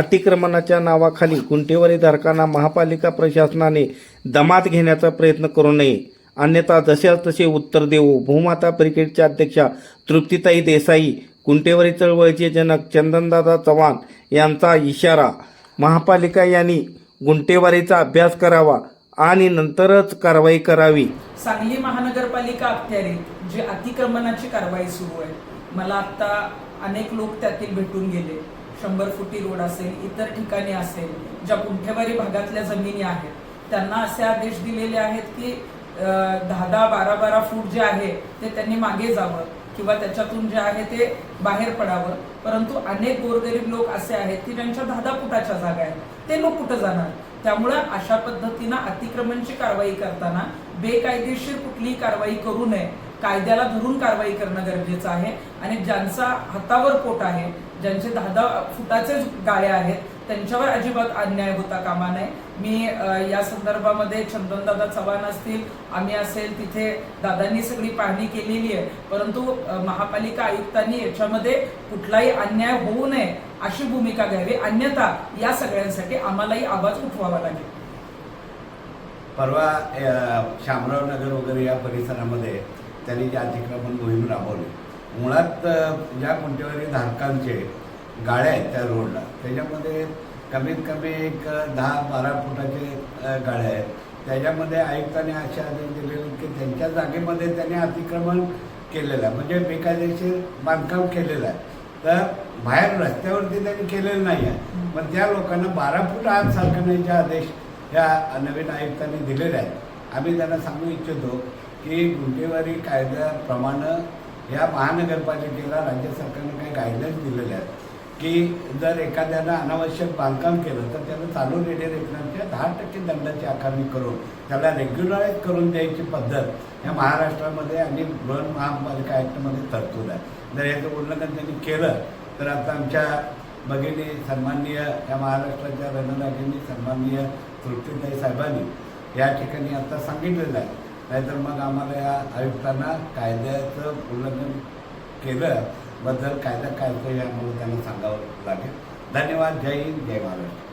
अतिक्रमणाच्या नावाखाली गुंठेवारी धारकांना महापालिका प्रशासनाने दमात घेण्याचा प्रयत्न करू नये. अन्यथा जशाच तसे उत्तर देऊ. भूमाता ब्रिगेडच्या अध्यक्षा तृप्तीताई देसाई गुंठेवारी चळवळीचे जनक चंदनदादा चव्हाण यांचा इशारा. महापालिका यांनी गुंठेवारीचा अभ्यास करावा आणि नंतरच कारवाई करावी. सांगली महानगरपालिका अखत्यारीत जे अतिक्रमणाची कारवाई सुरू आहे मला आता अनेक लोक त्यातील भेटून गेले. शंभर फुटी रोड असेल इतर ठिकाणी असेल ज्या कुंठेवारी भागातल्या जमिनी आहेत त्यांना असे आदेश दिलेले आहेत की दहा दहा बारा बारा फूट जे आहे ते त्यांनी मागे जावं किंवा त्याच्यातून जे आहे ते बाहेर पडावं. परंतु अनेक गोरगरीब लोक असे आहेत की ज्यांच्या दहा दहा फुटाच्या जागा आहेत ते लोक कुठं जाणार? त्यामुळे अशा पद्धतीनं अतिक्रमणची कारवाई करताना बेकायदेशीर कुठलीही कारवाई करू नये. कायद्याला धरून कारवाई करणं गरजेचं आहे आणि ज्यांचा हातावर पोट आहे ज्यांचे दहा दहा फुटाचे गाळे आहेत त्यांच्यावर अजिबात अन्याय होता कामा नये. मी या संदर्भामध्ये चंदनदादा चव्हाण असतील आम्ही असेल तिथे दादांनी सगळी पाहणी केलेली आहे. परंतु महापालिका आयुक्तांनी याच्यामध्ये कुठलाही अन्याय होऊ नये अशी भूमिका घ्यावी. अन्यथा या सगळ्यांसाठी आम्हालाही आवाज उठवावा लागेल. परवा शामराव नगर वगैरे या परिसरामध्ये त्यांनी जे अतिक्रमण मोहीम राबवली. मुळात ज्या कोणत्यावरी धारकांचे गाड्या आहेत त्या रोडला. त्याच्यामध्ये कमीत कमी एक दहा बारा फुटाचे गाड्या आहेत. त्याच्यामध्ये आयुक्तांनी असे आदेश दिलेले की त्यांच्या जागेमध्ये त्यांनी अतिक्रमण केलेलं आहे. म्हणजे बेकायदेशीर बांधकाम केलेलं आहे. तर बाहेर रस्त्यावरती त्यांनी केलेलं नाही आहे. पण त्या लोकांना बारा फूट आत सरकारण्याचे आदेश ह्या नवीन आयुक्तांनी दिलेले आहेत आम्ही त्यांना सांगू इच्छितो की गुंठेवारी कायद्याप्रमाणे या महानगरपालिकेला राज्य सरकारने काही गाईडलाईन्स दिलेल्या आहेत. की जर एखाद्यानं अनावश्यक बांधकाम केलं तर त्यानं चालू रेडिओ रेकनाच्या दहा टक्के दंडाची आकारणी करून त्याला रेग्युलराईज करून द्यायची पद्धत या महाराष्ट्रामध्ये आणि बृहन महापालिका ॲक्टमध्ये तरतूद आहे. जर याचं उल्लंघन त्यांनी केलं तर आता आमच्या भगिनी सन्माननीय या महाराष्ट्राच्या रणरागिनी सन्माननीय तृप्तीताई साहेबांनी या ठिकाणी आता सांगितलेलं आहे. नाहीतर मग आम्हाला या आयुक्तांना कायद्याचं उल्लंघन केलं बद्दल कायदा काय ते यामुळे त्यांना सांगावं लागेल. धन्यवाद. जय हिंद. जय महाराष्ट्र.